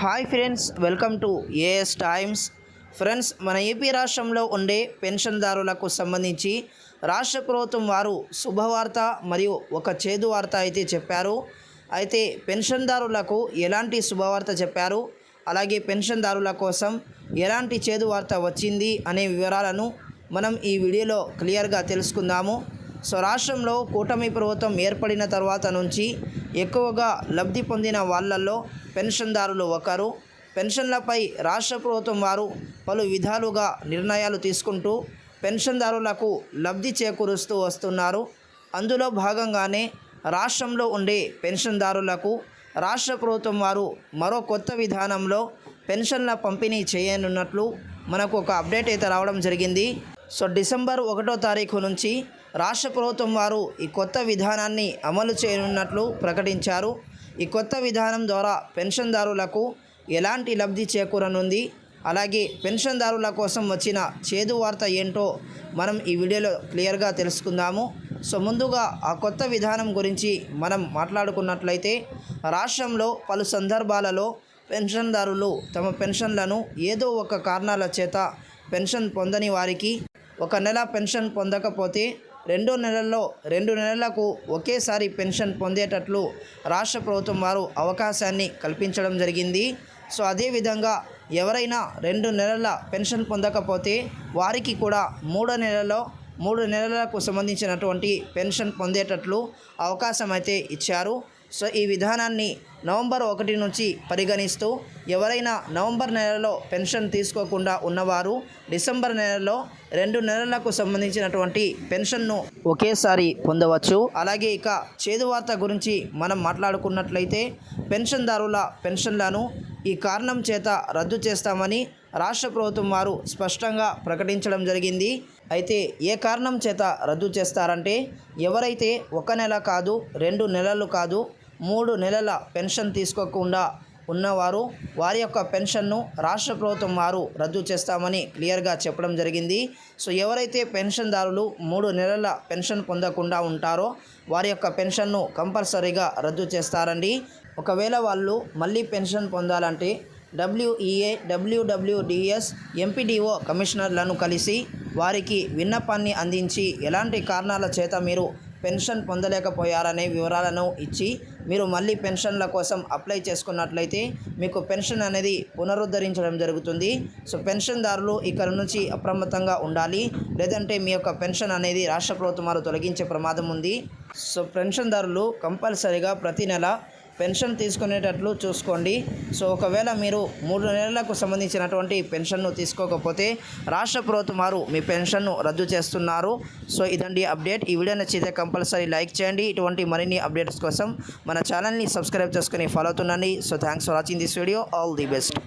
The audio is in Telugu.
Hi friends welcome to AS times friends మన ఏపీ రాష్ట్రంలో ఉండే పెన్షన్దారులకు సంబంధించి రాష్ట్ర ప్రభుత్వం వారు శుభవార్త మరియు ఒక చేదు వార్త అయితే చెప్పారు. అయితే పెన్షన్దారులకు ఎలాంటి శుభవార్త చెప్పారు? అలాగే పెన్షన్దారుల కోసం ఎలాంటి చేదు వార్త వచ్చింది అనే వివరాలను మనం ఈ వీడియోలో క్లియర్గా తెలుసుకుందాము. సో రాష్ట్రంలో కూటమి ప్రభుత్వం ఏర్పడిన తర్వాత నుంచి ఎక్కువగా లబ్ధి పొందిన వాళ్ళల్లో పెన్షన్దారులు ఒకరు. పెన్షన్లపై రాష్ట్ర ప్రభుత్వం వారు పలు విధాలుగా నిర్ణయాలు తీసుకుంటూ పెన్షన్దారులకు లబ్ధి చేకూరుస్తూ వస్తున్నారు. అందులో భాగంగానే రాష్ట్రంలో ఉండే పెన్షన్దారులకు రాష్ట్ర ప్రభుత్వం వారు మరో కొత్త విధానంలో పెన్షన్ల పంపిణీ చేయనున్నట్లు మనకు ఒక అప్డేట్ అయితే రావడం జరిగింది. సో డిసెంబర్ ఒకటో తారీఖు నుంచి రాష్ట్ర ప్రభుత్వం వారు ఈ కొత్త విధానాన్ని అమలు చేయనున్నట్లు ప్రకటించారు. ఈ కొత్త విధానం ద్వారా పెన్షన్దారులకు ఎలాంటి లబ్ధి చేకూరనుంది? అలాగే పెన్షన్దారుల కోసం వచ్చిన చేదు వార్త ఏంటో మనం ఈ వీడియోలో క్లియర్గా తెలుసుకుందాము. సో ముందుగా ఆ కొత్త విధానం గురించి మనం మాట్లాడుకున్నట్లయితే రాష్ట్రంలో పలు సందర్భాలలో పెన్షన్దారులు తమ పెన్షన్లను ఏదో ఒక కారణాల చేత పెన్షన్ పొందని వారికి ఒక నెల పెన్షన్ పొందకపోతే రెండు నెలల్లో రెండు నెలలకు ఒకేసారి పెన్షన్ పొందేటట్లు రాష్ట్ర ప్రభుత్వం వారు అవకాశాన్ని కల్పించడం జరిగింది. సో అదేవిధంగా ఎవరైనా రెండు నెలల పెన్షన్ పొందకపోతే వారికి కూడా మూడో నెలలో మూడు నెలలకు సంబంధించినటువంటి పెన్షన్ పొందేటట్లు అవకాశం అయితే ఇచ్చారు. సో ఈ విధానాన్ని నవంబర్ ఒకటి నుంచి పరిగణిస్తూ ఎవరైనా నవంబర్ నెలలో పెన్షన్ తీసుకోకుండా ఉన్నవారు డిసెంబర్ నెలలో రెండు నెలలకు సంబంధించినటువంటి పెన్షన్ను ఒకేసారి పొందవచ్చు. అలాగే ఇక చేదు వార్త గురించి మనం మాట్లాడుకున్నట్లయితే పెన్షన్దారుల పెన్షన్లను ఈ కారణం చేత రద్దు చేస్తామని రాష్ట్ర ప్రభుత్వం వారు స్పష్టంగా ప్రకటించడం జరిగింది. అయితే ఏ కారణం చేత రద్దు చేస్తారంటే ఎవరైతే ఒక నెల కాదు రెండు నెలలు కాదు మూడు నెలల పెన్షన్ తీసుకోకుండా ఉన్నవారు వారి యొక్క పెన్షన్ను రాష్ట్ర ప్రభుత్వం వారు రద్దు చేస్తామని క్లియర్గా చెప్పడం జరిగింది. సో ఎవరైతే పెన్షన్దారులు మూడు నెలల పెన్షన్ పొందకుండా ఉంటారో వారి యొక్క పెన్షన్ను కంపల్సరీగా రద్దు చేస్తారండి. ఒకవేళ వాళ్ళు మళ్ళీ పెన్షన్ పొందాలంటే డబ్ల్యూఈఏ డబ్ల్యూడబ్ల్యూడిఎస్ ఎంపీడీఓ కమిషనర్లను కలిసి వారికి విన్నపాన్ని అందించి ఎలాంటి కారణాల చేత మీరు పెన్షన్ పొందలేకపోయారనే వివరాలను ఇచ్చి మీరు మళ్ళీ పెన్షన్ల కోసం అప్లై చేసుకున్నట్లయితే మీకు పెన్షన్ అనేది పునరుద్ధరించడం జరుగుతుంది. సో పెన్షన్దారులు ఇక్కడ నుంచి అప్రమత్తంగా ఉండాలి. లేదంటే మీ యొక్క పెన్షన్ అనేది రాష్ట్ర ప్రభుత్వం తొలగించే ప్రమాదం ఉంది. సో పెన్షన్దారులు కంపల్సరీగా ప్రతి నెల పెన్షన్ తీసుకునేటట్లు చూసుకోండి. సో ఒకవేళ మీరు మూడు నెలలకు సంబంధించినటువంటి పెన్షన్ను తీసుకోకపోతే రాష్ట్ర ప్రభుత్వం వారు మీ పెన్షన్ను రద్దు చేస్తున్నారు. సో ఇదండి అప్డేట్. ఈ వీడియో నచ్చితే కంపల్సరీ లైక్ చేయండి. ఇటువంటి మరిన్ని అప్డేట్స్ కోసం మన ఛానల్ని సబ్స్క్రైబ్ చేసుకుని follow అవుతుండండి. So thanks for watching this video. All the best.